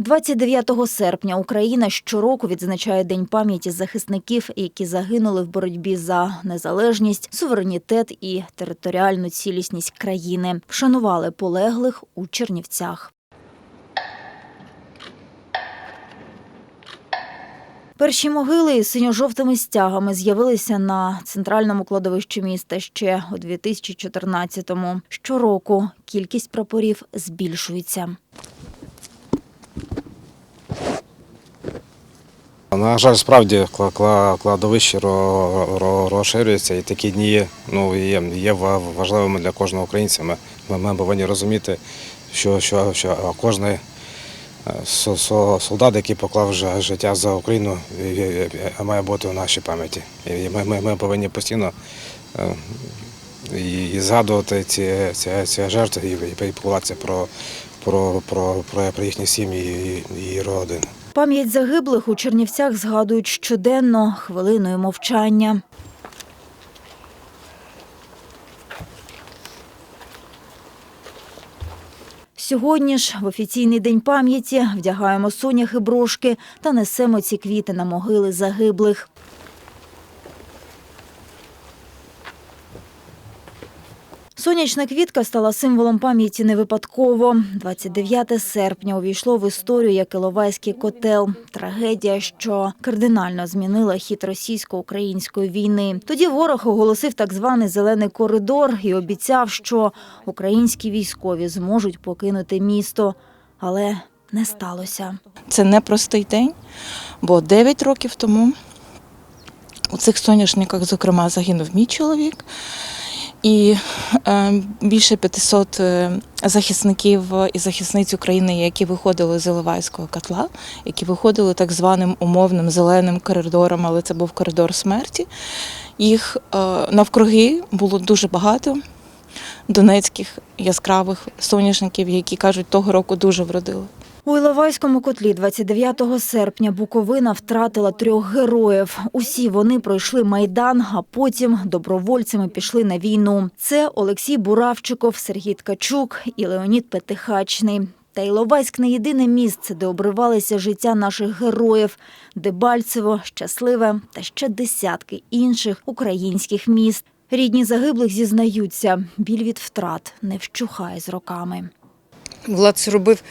29 серпня Україна щороку відзначає День пам'яті захисників, які загинули в боротьбі за незалежність, суверенітет і територіальну цілісність країни. Вшанували полеглих у Чернівцях. Перші могили із синьо-жовтими стягами з'явилися на центральному кладовищі міста ще у 2014-му. Щороку кількість прапорів збільшується. На жаль, справді кла- кла- кладовище ро- ро- розширюється, і такі дні ну, є, є важливими для кожного українця. Ми, ми, повинні розуміти, що, що, що кожен е, со- со- солдат, який поклав життя за Україну, має бути у нашій пам'яті. І ми, ми, ми повинні постійно е, і, і згадувати ці, ці, ці жертви і, і піклуватися про, про, про, про, про їхні сім'ї і, і родини. Пам'ять загиблих у Чернівцях згадують щоденно хвилиною мовчання. Сьогодні ж, в офіційний день пам'яті, вдягаємо соняхи брошки та несемо ці квіти на могили загиблих. Сонячна квітка стала символом пам'яті не випадково. 29 серпня увійшло в історію як Іловайський котел. Трагедія, що кардинально змінила хід російсько-української війни. Тоді ворог оголосив так званий зелений коридор і обіцяв, що українські військові зможуть покинути місто. Але не сталося. Це непростий день, бо 9 років тому у цих соняшниках, зокрема, загинув мій чоловік. І е, більше 500 е, захисників і захисниць України, які виходили з Іловайського котла, які виходили так званим умовним зеленим коридором, але це був коридор смерті. Їх е, навкруги було дуже багато донецьких яскравих соняшників, які кажуть, того року дуже вродили. У Іловайському котлі 29 серпня Буковина втратила трьох героїв. Усі вони пройшли майдан, а потім добровольцями пішли на війну. Це Олексій Буравчиков, Сергій Ткачук і Леонід Петихачний. Та Іловайськ не єдине місце, де обривалися життя наших героїв. Дебальцево, Щасливе та ще десятки інших українських міст. Рідні загиблих зізнаються, біль від втрат не вщухає з роками. Влад зробив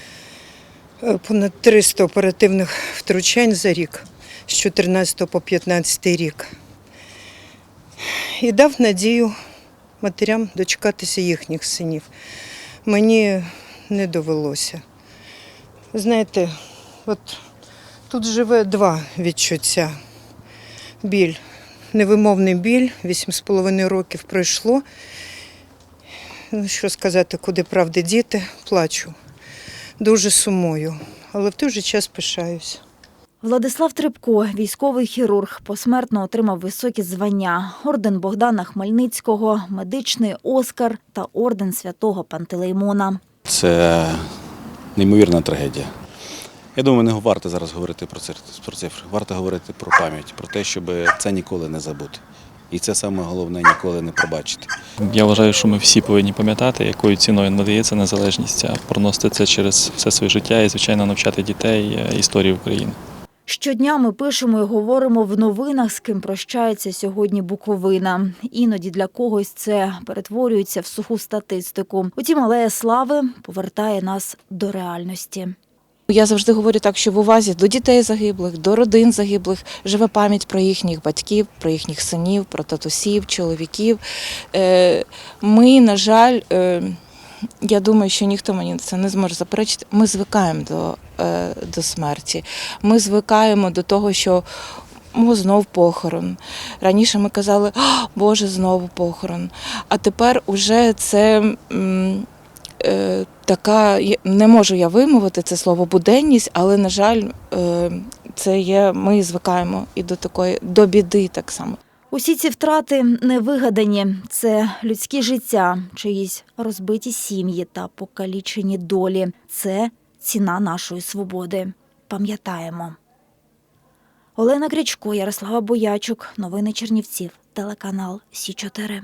понад 300 оперативних втручань за рік з 14 по 15 рік. І дав надію матерям дочекатися їхніх синів. Мені не довелося. Знаєте, от тут живе два відчуття. Біль, невимовний біль, 8,5 років пройшло. Ну, що сказати, куди правди діти, плачу. Дуже сумую, але в той же час пишаюсь. Владислав Трипко, військовий хірург, посмертно отримав високі звання: орден Богдана Хмельницького, медичний Оскар та орден святого Пантелеймона. Це неймовірна трагедія. Я думаю, не варто зараз говорити про цифри, про цифри. Варто говорити про пам'ять, про те, щоб це ніколи не забути. І це саме головне ніколи не пробачити. Я вважаю, що ми всі повинні пам'ятати, якою ціною надається незалежність, а проносити це через все своє життя і, звичайно, навчати дітей е, історії України. Щодня ми пишемо і говоримо в новинах, з ким прощається сьогодні Буковина. Іноді для когось це перетворюється в суху статистику. Утім, алея слави повертає нас до реальності. Я завжди говорю так, що в увазі до дітей загиблих, до родин загиблих живе пам'ять про їхніх батьків, про їхніх синів, про татусів, чоловіків. Е, Ми, на жаль, е, я думаю, що ніхто мені це не зможе заперечити. Ми звикаємо до, е, до смерті. Ми звикаємо до того, що. О, знов похорон. Раніше ми казали, «А, Боже, знову похорон. А тепер уже це е, така, не можу я вимовити це слово буденність, але, на жаль, е, це є, ми звикаємо і до такої, до біди так само. Усі ці втрати не вигадані. Це людські життя, чиїсь розбиті сім'ї та покалічені долі. Це ціна нашої свободи. Пам'ятаємо. Олена Крячко, Ярослава Боячук. Новини Чернівців. Телеканал Сі 4